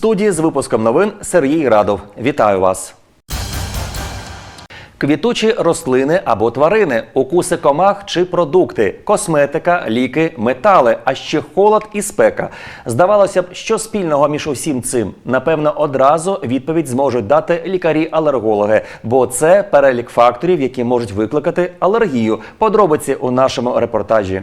студії з випуском новин Сергій Радов. Вітаю вас. Квітучі рослини або тварини, укуси комах чи продукти, косметика, ліки, метали, а ще холод і спека. Здавалося б, що спільного між усім цим? Напевно, одразу відповідь зможуть дати лікарі-алергологи, бо це перелік факторів, які можуть викликати алергію. Подробиці у нашому репортажі.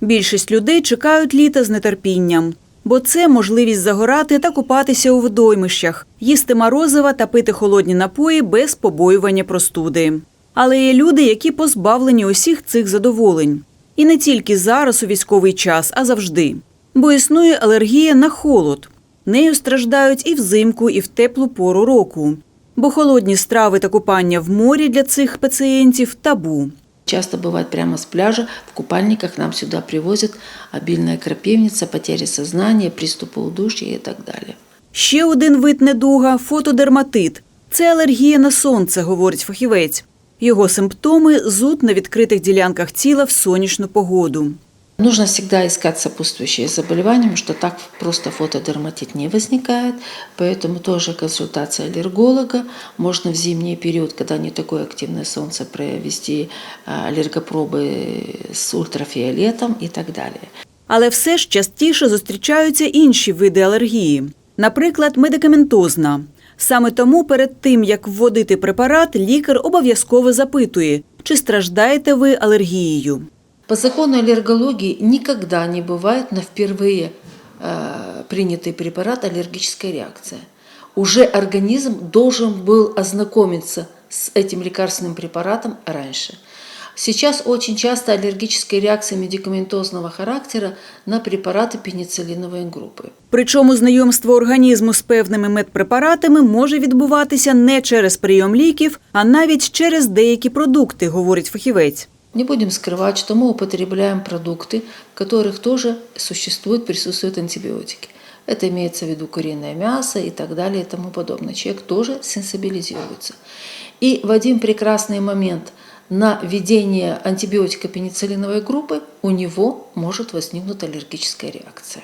Більшість людей чекають літа з нетерпінням, бо це можливість загорати та купатися у водоймищах, їсти морозива та пити холодні напої без побоювання простуди. Але є люди, які позбавлені усіх цих задоволень. І не тільки зараз у військовий час, а завжди. Бо існує алергія на холод. Нею страждають і взимку, і в теплу пору року. Бо холодні страви та купання в морі для цих пацієнтів табу. Часто бывает прямо с пляжа, в купальниках нам сюда привозят обильная крапивница, потеря сознания, приступы удушья и так далее. Ще один вид недуга фотодерматит. Це алергія на сонце, говорить фахівець. Його симптоми зуд на відкритих ділянках тіла в сонячну погоду. Нужно всегда искать сопутствующие заболевания, потому что так просто фотодерматит не возникает, поэтому тоже консультация аллерголога. Можно в зимний период, когда не такое активное солнце, провести аллергопробы с ультрафиолетом и так далее. Але все ж частіше зустрічаються інші види алергії, наприклад, медикаментозна. Саме тому перед тим, як вводити препарат, лікар обов'язково запитує, чи страждаєте ви алергією. По закону аллергологии никогда не бывает на впервые э, принятый препарат аллергическая реакция. Уже организм должен был ознакомиться с этим лекарственным препаратом раньше. Сейчас очень часто аллергические реакции медикаментозного характера на препараты пенициллиновой группы. Причому знайомство організму з певними медпрепаратами може відбуватися не через прийом ліків, а навіть через деякі продукти, говорить фахівець. Не будем скрывать, что мы употребляем продукты, в которых тоже существуют, присутствуют антибиотики. Это имеется в виду куриное мясо и так далее и тому подобное. Человек тоже сенсибилизируется. И в один прекрасный момент на введение антибиотика пенициллиновой группы у него может возникнуть аллергическая реакция.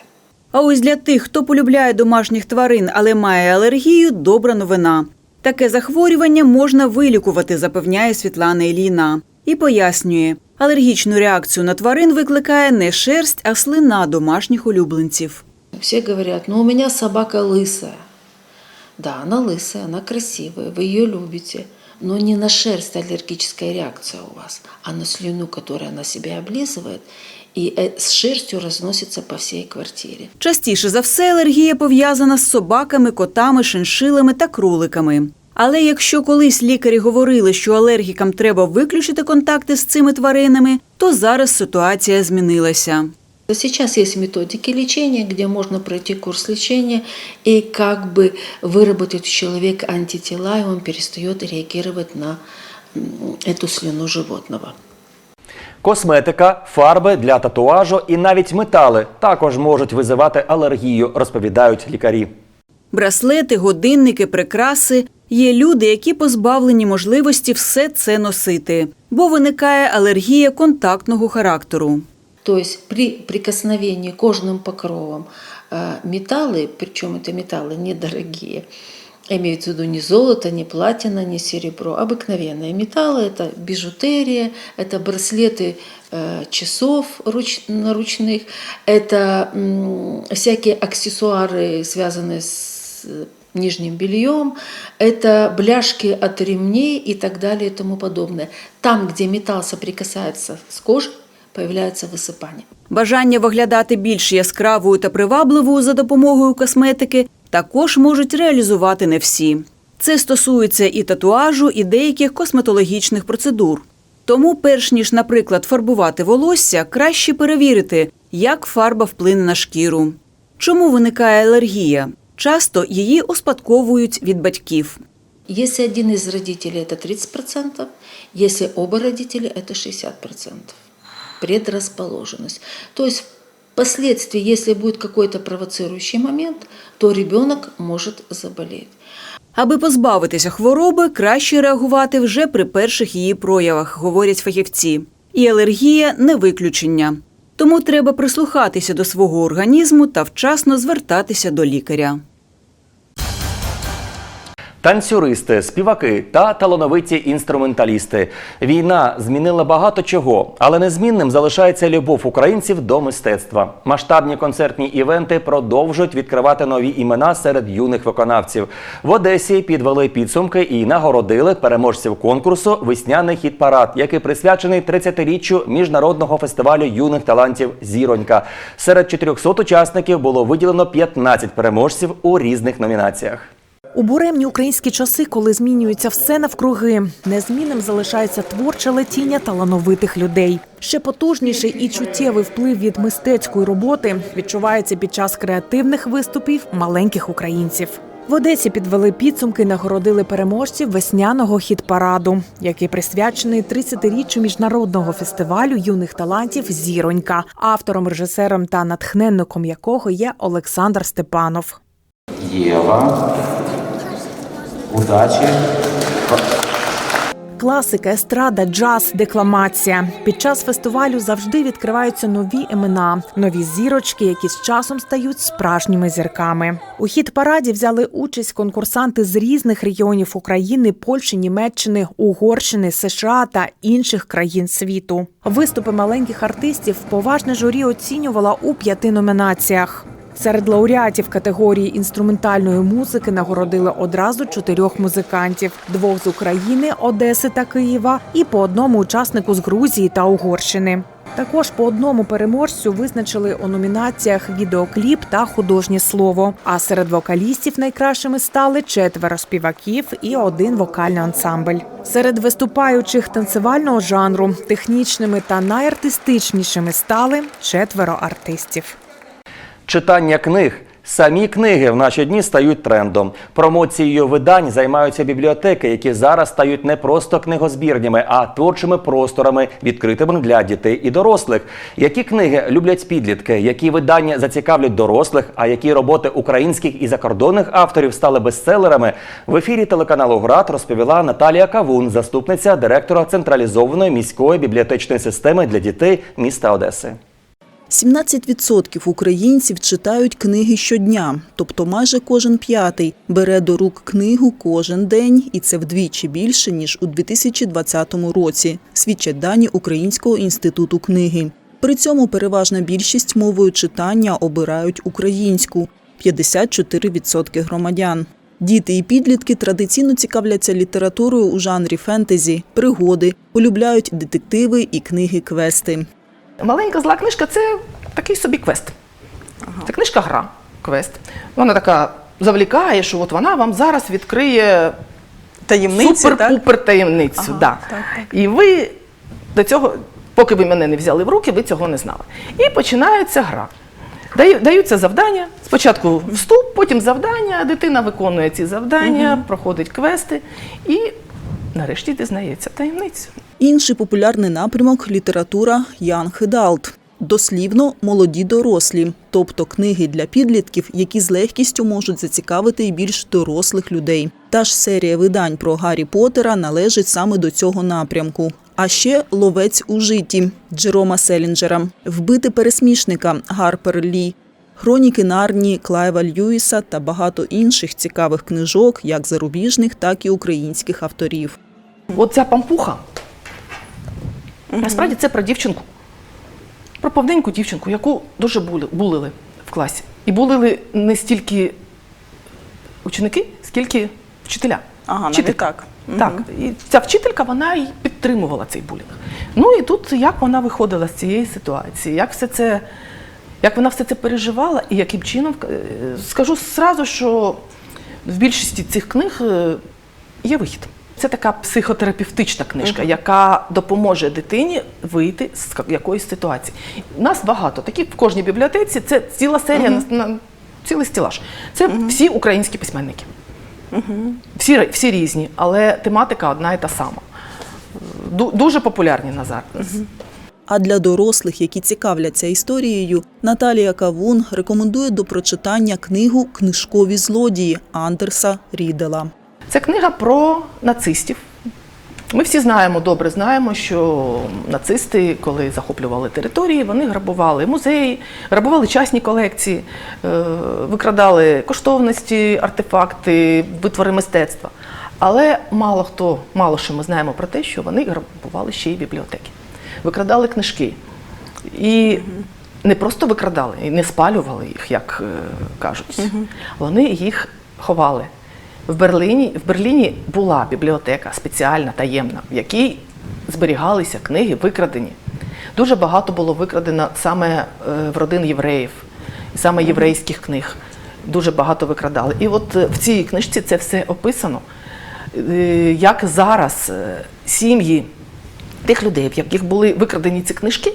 А ось для тих, хто полюбляє домашніх тварин, але має алергію, добра новина. Таке захворювання можна вилікувати, запевняє Світлана Іліна. І пояснює, алергічну реакцію на тварин викликає не шерсть, а слина домашніх улюбленців. Все говорят, ну у меня собака лысая. Да, она лысая, она красивая, вы ее любите. Но не на шерсть аллергическая реакция у вас, а на слюну, которую она себя облизывает, и э, с шерстью разносится по всей квартире. Частіше за все алергія пов'язана з собаками, котами, шиншилами та кроликами. Але якщо колись лікарі говорили, що алергікам треба виключити контакти з цими тваринами, то зараз ситуація змінилася. Сейчас есть методики лечения, где можно пройти курс лечения и как бы выработать у человека антитела, и он перестает реагировать на м, эту слюну животного. Косметика, фарби для татуажу і навіть метали також можуть визивати алергію, розповідають лікарі. Браслети, годинники, прикраси. Є люди, які позбавлені можливості все це носити, бо виникає алергія контактного характеру. То есть при прикосновении кожным покровом э, металлы, причем это металлы недорогие, имеется в виду не золото, не платина, не серебро, обыкновенные металлы, это бижутерия, это браслеты э, часов руч, наручных, это м, всякие аксессуары, связанные с э, нижним бельем, это бляшки от ремней и так далее и тому подобное. Там, где металл соприкасается с кожей, появляется высыпание. Бажання виглядати більш яскравою та привабливою за допомогою косметики також можуть реалізувати не всі. Це стосується і татуажу, і деяких косметологічних процедур. Тому, перш ніж, наприклад, фарбувати волосся, краще перевірити, як фарба вплине на шкіру. Чому виникає алергія? Часто її успадковують від батьків. Если один из родителей это 30%, если оба родителя это 60%. Предрасположенность. То есть впоследствии, если будет какой-то провоцирующий момент, то ребенок может заболеть. Аби позбавитися хвороби, краще реагувати вже при перших її проявах, говорять фахівці. І алергія не виключення. Тому треба прислухатися до свого організму та вчасно звертатися до лікаря. Танцюристи, співаки та талановиті інструменталісти. Війна змінила багато чого, але незмінним залишається любов українців до мистецтва. Масштабні концертні івенти продовжують відкривати нові імена серед юних виконавців. В Одесі підвели підсумки і нагородили переможців конкурсу Весняний хіт парад, який присвячений 30-річчю міжнародного фестивалю юних талантів Зіронька. Серед 400 учасників було виділено 15 переможців у різних номінаціях. У буремні українські часи, коли змінюється все навкруги, незмінним залишається творче летіння талановитих людей. Ще потужніший і чуттєвий вплив від мистецької роботи відчувається під час креативних виступів маленьких українців. В Одесі підвели підсумки, нагородили переможців весняного хіт-параду, який присвячений 30-річчю міжнародного фестивалю юних талантів Зіронька, автором, режисером та натхненником якого є Олександр Степанов. Єва. Удачі. Класика, естрада, джаз, декламація. Під час фестивалю завжди відкриваються нові імена, нові зірочки, які з часом стають справжніми зірками. У хіт параді взяли участь конкурсанти з різних регіонів України, Польщі, Німеччини, Угорщини, США та інших країн світу. Виступи маленьких артистів поважне журі оцінювала у п'яти номінаціях. Серед лауреатів категорії інструментальної музики нагородили одразу чотирьох музикантів: двох з України, Одеси та Києва, і по одному учаснику з Грузії та Угорщини. Також по одному переможцю визначили у номінаціях відеокліп та художнє слово. А серед вокалістів найкращими стали четверо співаків і один вокальний ансамбль. Серед виступаючих танцевального жанру технічними та найартистичнішими стали четверо артистів. Читання книг. Самі книги в наші дні стають трендом. Промоцією видань займаються бібліотеки, які зараз стають не просто книгозбірнями, а творчими просторами, відкритими для дітей і дорослих. Які книги люблять підлітки, які видання зацікавлять дорослих, а які роботи українських і закордонних авторів стали бестселерами, в ефірі телеканалу ГРАД розповіла Наталія Кавун, заступниця директора централізованої міської бібліотечної системи для дітей міста Одеси. 17% українців читають книги щодня, тобто майже кожен п'ятий бере до рук книгу кожен день, і це вдвічі більше ніж у 2020 році. Свідчать дані Українського інституту книги. При цьому переважна більшість мовою читання обирають українську 54% громадян. Діти і підлітки традиційно цікавляться літературою у жанрі фентезі, пригоди, полюбляють детективи і книги-квести. Маленька зла книжка це такий собі квест. Це книжка гра, квест. Вона така завлікає, що от вона вам зараз відкриє Таємниці, супер-пупер таємницю. Ага, да. так, так. І ви до цього, поки ви мене не взяли в руки, ви цього не знали. І починається гра. Даються завдання. Спочатку вступ, потім завдання. Дитина виконує ці завдання, проходить квести і нарешті дізнається таємницю. Інший популярний напрямок література Young Adult. Дослівно молоді дорослі, тобто книги для підлітків, які з легкістю можуть зацікавити і більш дорослих людей. Та ж серія видань про Гаррі Поттера належить саме до цього напрямку. А ще ловець у житті Джерома Селінджера, вбити пересмішника Гарпер Лі, хроніки Нарні Клайва Льюіса та багато інших цікавих книжок, як зарубіжних, так і українських авторів. От ця пампуха, насправді це про дівчинку. Про повненьку дівчинку, яку дуже булили в класі. І булили не стільки ученики, скільки вчителя. Ага, навіть Вчителька. так. Так. І ця вчителька вона і підтримувала цей булінг. Ну і тут як вона виходила з цієї ситуації, як все це. Як вона все це переживала і яким чином е, скажу зразу, що в більшості цих книг е, є вихід. Це така психотерапевтична книжка, яка допоможе дитині вийти з якоїсь ситуації. У нас багато такі в кожній бібліотеці. Це ціла серія на, на цілий стілаж. Це всі українські письменники. Всі, ри- всі різні, але тематика одна і та сама. Ду- Дуже популярні на зараз. А для дорослих, які цікавляться історією, Наталія Кавун рекомендує до прочитання книгу Книжкові злодії Андерса Рідела. Це книга про нацистів, Ми всі знаємо, добре знаємо, що нацисти, коли захоплювали території, вони грабували музеї, грабували частні колекції, е, викрадали коштовності, артефакти, витвори мистецтва. Але мало хто, мало що ми знаємо про те, що вони грабували ще й бібліотеки, викрадали книжки. І не просто викрадали, і не спалювали їх, як е, кажуть. Вони їх ховали. В Берліні, в Берліні була бібліотека спеціальна, таємна, в якій зберігалися книги, викрадені. Дуже багато було викрадено саме е, в родин євреїв, саме єврейських книг. Дуже багато викрадали. І от е, в цій книжці це все описано, як зараз сім'ї тих людей, в яких були викрадені ці книжки,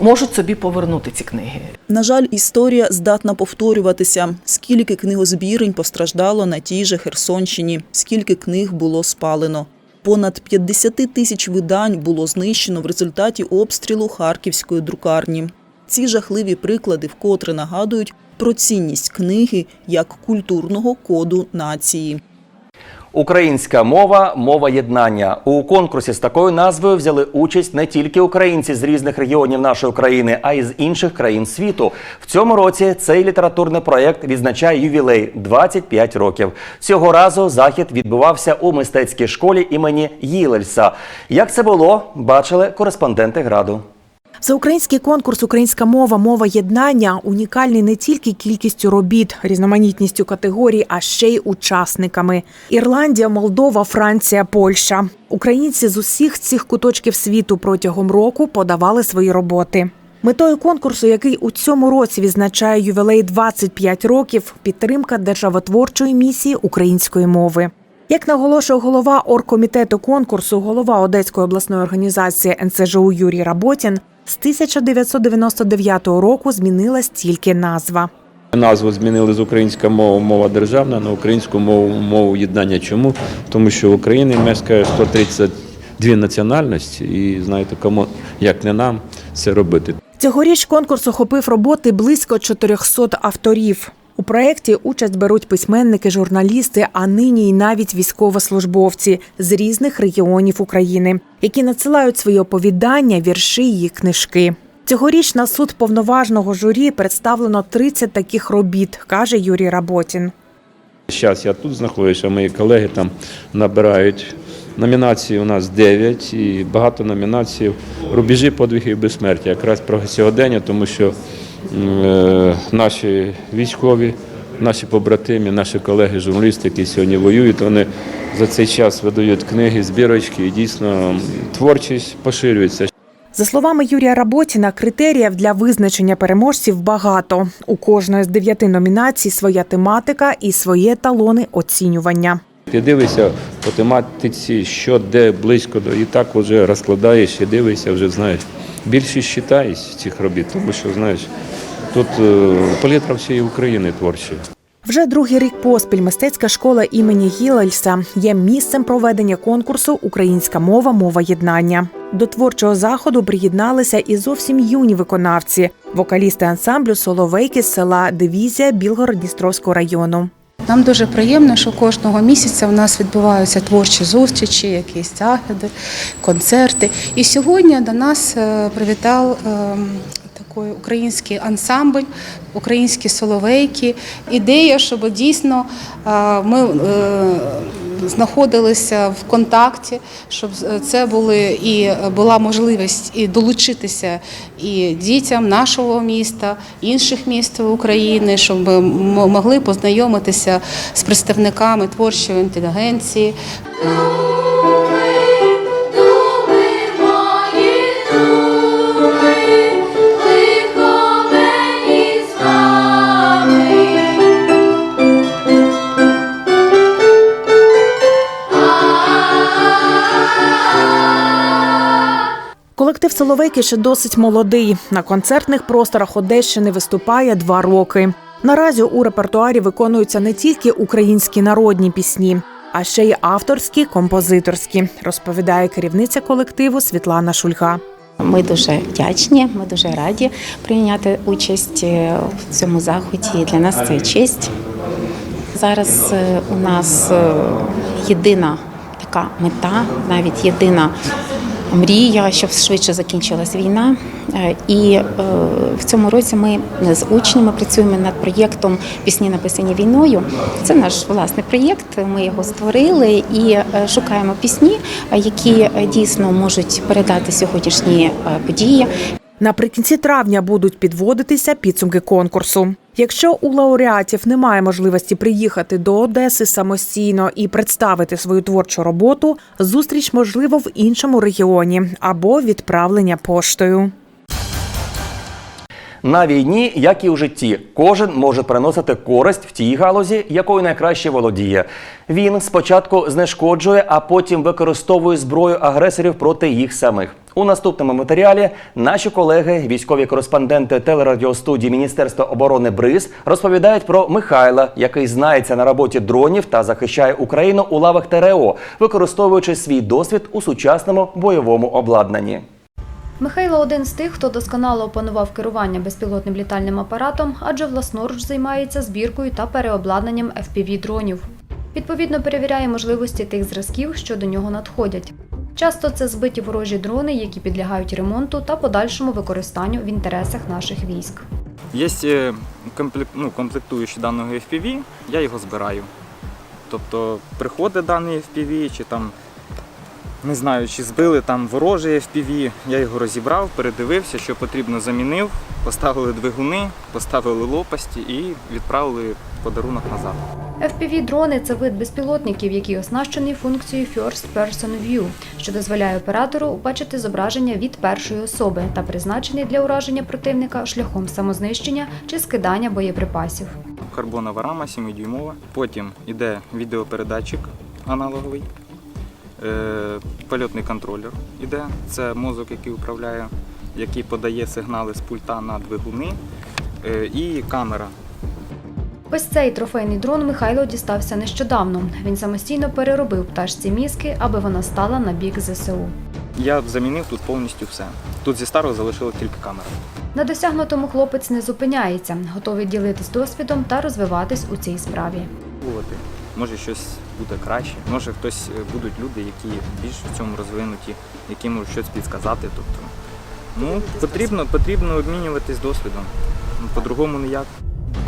можуть собі повернути ці книги. На жаль, історія здатна повторюватися. Скільки книгозбірень постраждало на тій же Херсонщині, скільки книг було спалено. Понад 50 тисяч видань було знищено в результаті обстрілу харківської друкарні. Ці жахливі приклади вкотре нагадують про цінність книги як культурного коду нації. Українська мова мова єднання. У конкурсі з такою назвою взяли участь не тільки українці з різних регіонів нашої країни, а й з інших країн світу. В цьому році цей літературний проєкт відзначає ювілей 25 років. Цього разу захід відбувався у мистецькій школі імені Їлельса. Як це було, бачили кореспонденти граду. Всеукраїнський конкурс Українська мова, мова єднання унікальний не тільки кількістю робіт, різноманітністю категорій, а ще й учасниками. Ірландія, Молдова, Франція, Польща. Українці з усіх цих куточків світу протягом року подавали свої роботи. Метою конкурсу, який у цьому році відзначає ювілей 25 років, підтримка державотворчої місії української мови. Як наголошує голова оргкомітету конкурсу, голова Одеської обласної організації НСЖУ Юрій Работін, з 1999 року змінилась тільки назва. Назву змінили з українська мова, мова державна на українську мову, мову єднання. Чому? Тому що в Україні мешкає 132 національності, і знаєте, кому як не нам це робити. Цьогоріч конкурс охопив роботи близько 400 авторів. У проєкті участь беруть письменники, журналісти, а нині й навіть військовослужбовці з різних регіонів України, які надсилають свої оповідання, вірші і книжки. Цьогоріч на суд повноважного журі представлено 30 таких робіт, каже Юрій Работін. Зараз я тут знаходжуся, мої колеги там набирають. Номінацій у нас 9 і багато номінацій рубежі подвигів безсмертя, якраз про сьогодення, тому що наші військові, наші побратимі, наші колеги, журналісти, які сьогодні воюють, вони за цей час видають книги, збірочки і дійсно творчість поширюється. За словами Юрія Работіна, критеріїв для визначення переможців багато. У кожної з дев'яти номінацій своя тематика і свої еталони оцінювання. Ти дивишся по тематиці, що де близько до і так вже розкладаєш і дивишся, вже знаєш. Більшість читає цих робіт, тому що знаєш, тут е, палітра всієї України творчої. Вже другий рік поспіль мистецька школа імені Гілельса є місцем проведення конкурсу Українська мова, мова єднання. До творчого заходу приєдналися і зовсім юні виконавці, вокалісти ансамблю Соловейки з села Дивізія Білгород-Дністровського району. Нам дуже приємно, що кожного місяця у нас відбуваються творчі зустрічі, якісь заходи, концерти. І сьогодні до нас е, привітав ем, такий український ансамбль, українські соловейки. Ідея, щоб дійсно е, ми е, знаходилися в контакті, щоб це були і була можливість і долучитися і дітям нашого міста, інших міст України, щоб ми могли познайомитися з представниками творчої інтелігенції. Колектив Соловейки ще досить молодий. На концертних просторах Одещини виступає два роки. Наразі у репертуарі виконуються не тільки українські народні пісні, а ще й авторські, композиторські, розповідає керівниця колективу Світлана Шульга. Ми дуже вдячні, ми дуже раді прийняти участь е, в цьому заході. Для нас це честь. Зараз е, у нас е, єдина така мета, навіть єдина мрія, щоб швидше закінчилась війна. Е, І е, в цьому році ми з учнями працюємо над проєктом Пісні написані війною. Це наш власний проєкт. Ми його створили і е, шукаємо пісні, які дійсно можуть передати сьогоднішні події. Наприкінці травня будуть підводитися підсумки конкурсу. Якщо у лауреатів немає можливості приїхати до Одеси самостійно і представити свою творчу роботу, зустріч можливо в іншому регіоні або відправлення поштою. На війні, як і у житті, кожен може приносити користь в тій галузі, якою найкраще володіє. Він спочатку знешкоджує, а потім використовує зброю агресорів проти їх самих. У наступному матеріалі наші колеги, військові кореспонденти телерадіостудії Міністерства оборони БРИЗ, розповідають про Михайла, який знається на роботі дронів та захищає Україну у лавах ТРО, використовуючи свій досвід у сучасному бойовому обладнанні. Михайло один з тих, хто досконало опанував керування безпілотним літальним апаратом, адже власноруч займається збіркою та переобладнанням FPV-дронів. Відповідно, перевіряє можливості тих зразків, що до нього надходять. Часто це збиті ворожі дрони, які підлягають ремонту та подальшому використанню в інтересах наших військ. Є е, ну, комплектуючі даного FPV, я його збираю. Тобто приходить даний FPV, чи там не знаю, чи збили там ворожий FPV, я його розібрав, передивився, що потрібно замінив, поставили двигуни, поставили лопасті і відправили подарунок назад. FPV-дрони – це вид безпілотників, який оснащений функцією First Person View, що дозволяє оператору бачити зображення від першої особи та призначений для ураження противника шляхом самознищення чи скидання боєприпасів. Карбонова рама 7-дюймова. Потім йде відеопередатчик аналоговий, е, польотний контролер іде. Це мозок, який управляє, який подає сигнали з пульта на двигуни, е, і камера. Ось цей трофейний дрон Михайло дістався нещодавно. Він самостійно переробив пташці мізки, аби вона стала на бік ЗСУ. Я замінив тут повністю все. Тут зі старого залишилась тільки камера. На досягнутому хлопець не зупиняється, готовий ділитись досвідом та розвиватись у цій справі. Пробувати. Може щось буде краще, може хтось е, будуть люди, які більш в цьому розвинуті, які можуть щось підсказати. Тобто, ну потрібно, потрібно обмінюватись досвідом. Ну, По-другому ніяк.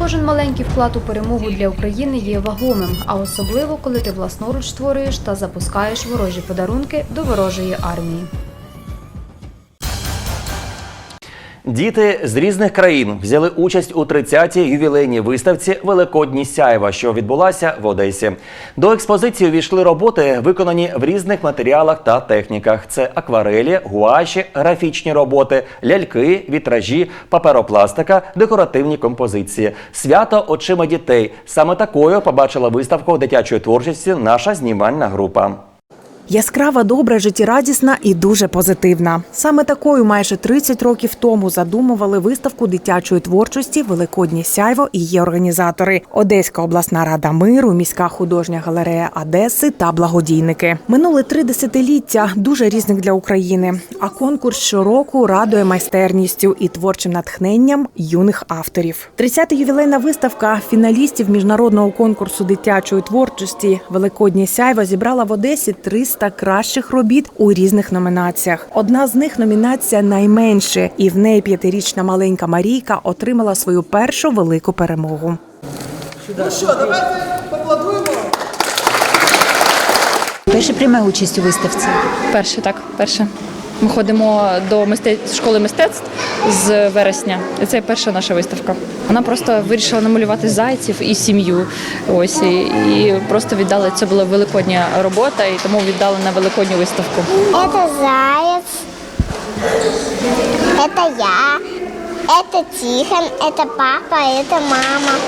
Кожен маленький вклад у перемогу для України є вагомим, а особливо коли ти власноруч створюєш та запускаєш ворожі подарунки до ворожої армії. Діти з різних країн взяли участь у 30-й ювілейній виставці Великодні сяйва, що відбулася в Одесі. До експозиції увійшли роботи, виконані в різних матеріалах та техніках: це акварелі, гуаші, графічні роботи, ляльки, вітражі, паперопластика, декоративні композиції. Свято очима дітей. Саме такою побачила виставку дитячої творчості наша знімальна група. Яскрава, добра, життєрадісна і дуже позитивна. Саме такою майже 30 років тому задумували виставку дитячої творчості Великоднє сяйво і її організатори Одеська обласна рада миру, міська художня галерея Одеси та благодійники. Минули три десятиліття, дуже різних для України. А конкурс щороку радує майстерністю і творчим натхненням юних авторів. 30-та ювілейна виставка фіналістів міжнародного конкурсу дитячої творчості Великоднє сяйво зібрала в Одесі 300 кращих робіт у різних номінаціях. Одна з них номінація найменше, і в неї п'ятирічна маленька Марійка отримала свою першу велику перемогу. Перше пряме участь у виставці. Перше, так, перше. Ми ходимо до мистецтв школи мистецтв з вересня. І це перша наша виставка. Вона просто вирішила намалювати зайців і сім'ю. Ось і, і просто віддали. Це була великодня робота, і тому віддали на великодню виставку. Это заяц, это я, это Тихон, это папа, это мама.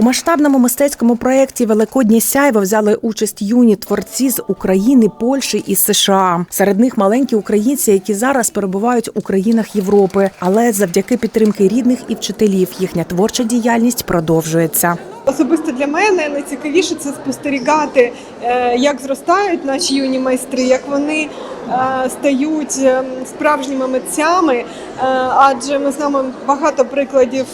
У масштабному мистецькому проєкті Великоднє сяйво взяли участь юні творці з України, Польщі і США. Серед них маленькі українці, які зараз перебувають у країнах Європи. Але завдяки підтримки рідних і вчителів їхня творча діяльність продовжується. Особисто для мене найцікавіше це спостерігати, е, як зростають наші юні майстри, як вони е, стають е, справжніми митцями. Адже ми знаємо багато прикладів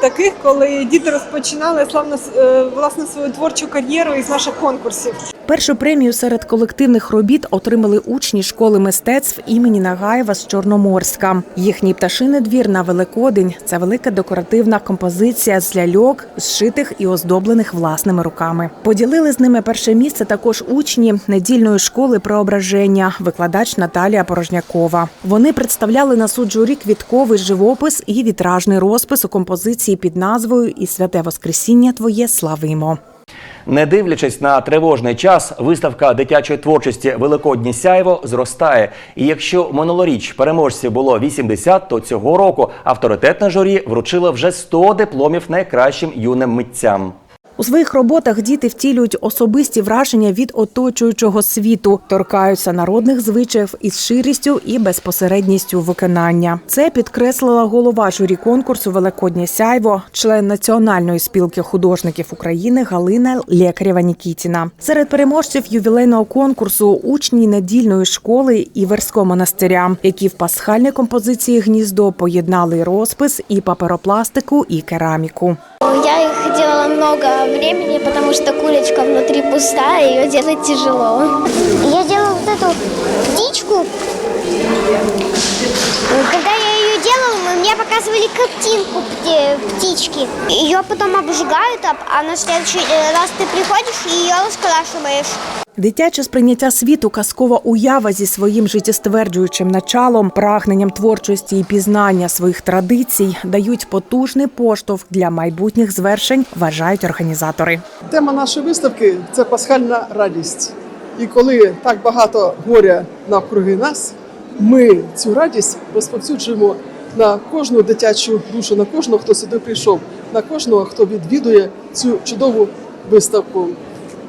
таких, коли діти розпочинали славно е, власне свою творчу кар'єру із наших конкурсів. Першу премію серед колективних робіт отримали учні школи мистецтв імені Нагаєва з Чорноморська. Їхній пташиний двір на Великодень це велика декоративна композиція з ляльок, зшитих і оздоблених власними руками. Поділили з ними перше місце також учні недільної школи преображення, викладач Наталія Порожнякова. Вони представляли на суд журі квітковий живопис і вітражний розпис у композиції під назвою І святе Воскресіння Твоє славимо. Не дивлячись на тривожний час, виставка дитячої творчості Великодні сяйво зростає. І якщо минулоріч переможців було 80, то цього року авторитетне журі вручило вже 100 дипломів найкращим юним митцям. У своїх роботах діти втілюють особисті враження від оточуючого світу, торкаються народних звичаїв із ширістю і безпосередністю виконання. Це підкреслила голова журі конкурсу Великоднє сяйво, член Національної спілки художників України Галина Лекарєва Нікітіна. Серед переможців ювілейного конкурсу учні недільної школи Іверського монастиря, які в пасхальній композиції гніздо поєднали розпис, і паперопластику, і кераміку. Я их делала много времени, потому что курочка внутри пустая, ее делать тяжело. Я делала вот эту птичку. Когда я ее делала, мне показывали картинку пти- птички. Ее потом обжигают, а- а на следующий э, раз ты приходишь и ее раскрашиваешь. Дитяче сприйняття світу, казкова уява зі своїм життєстверджуючим началом, прагненням творчості і пізнання своїх традицій дають потужний поштовх для майбутніх звершень, вважають організатори. Тема нашої виставки це пасхальна радість. І коли так багато горя навкруги нас, ми цю радість розповсюджуємо на кожну дитячу душу, на кожного, хто сюди прийшов, на кожного, хто відвідує цю чудову виставку.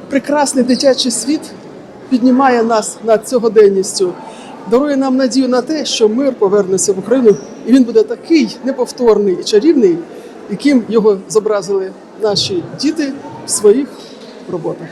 Прекрасний дитячий світ піднімає нас над сьогоденністю, дарує нам надію на те, що мир повернеться в Україну, і він буде такий неповторний і чарівний, яким його зобразили наші діти в своїх роботах.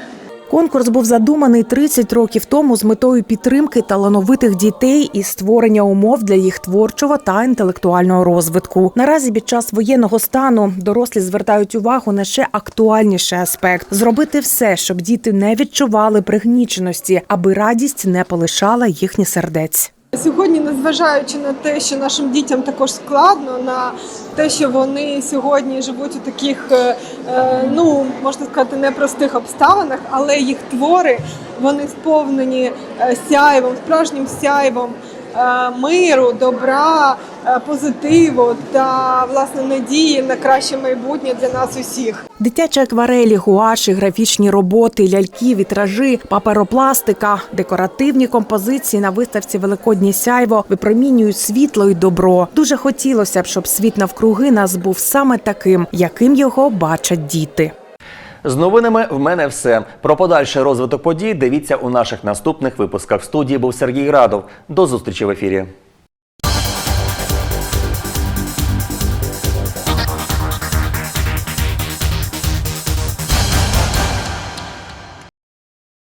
Конкурс був задуманий 30 років тому з метою підтримки талановитих дітей і створення умов для їх творчого та інтелектуального розвитку. Наразі під час воєнного стану дорослі звертають увагу на ще актуальніший аспект зробити все, щоб діти не відчували пригніченості, аби радість не полишала їхні сердець. Сьогодні, незважаючи на те, що нашим дітям також складно, на те, що вони сьогодні живуть у таких, е, е, ну можна сказати, непростих обставинах, але їх твори вони сповнені е, сяйвом, справжнім сяйвом миру, добра, позитиву та власне надії на краще майбутнє для нас усіх. Дитячі акварелі, гуаші, графічні роботи, ляльки, вітражі, паперопластика, декоративні композиції на виставці Великоднє сяйво випромінюють світло і добро. Дуже хотілося б, щоб світ навкруги нас був саме таким, яким його бачать діти. З новинами в мене все. Про подальший розвиток подій дивіться у наших наступних випусках. В студії був Сергій Радов. До зустрічі в ефірі.